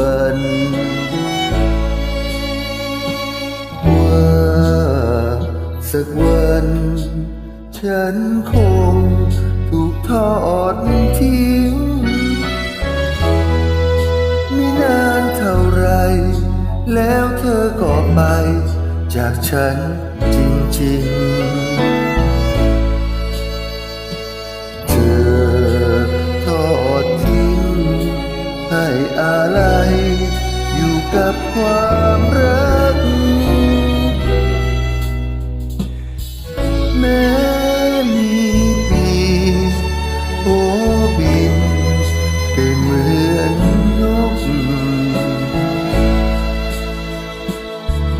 วนเมื่อสักวันฉันคงถูกทอดทิ้งไม่นานเท่าไร แล้วเธอก็ไป จากฉันจริงๆ เธอทอดทิ้งให้อะไร กับความรักแม้มีปีโอบินเป็นเหมือนนก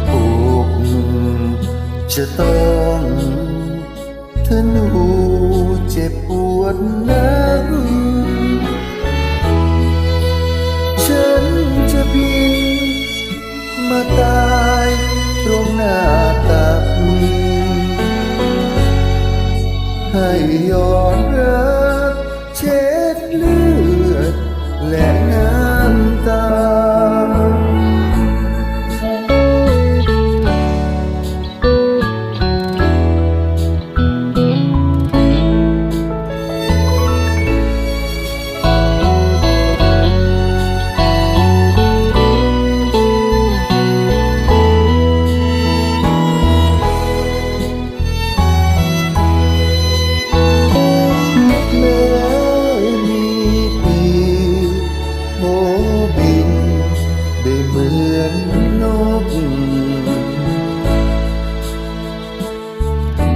อกจะต้องทนูเจ็บปวดนักฉั mata rumnata puni อนนก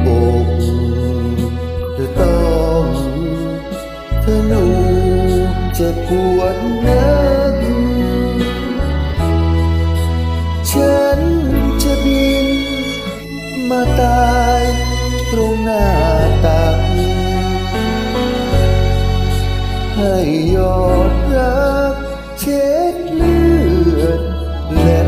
อกจะต้องทะนูจะปวดนักฉันจะบินมาตายตรงหน้าตักให้ยอดรักเช็ Let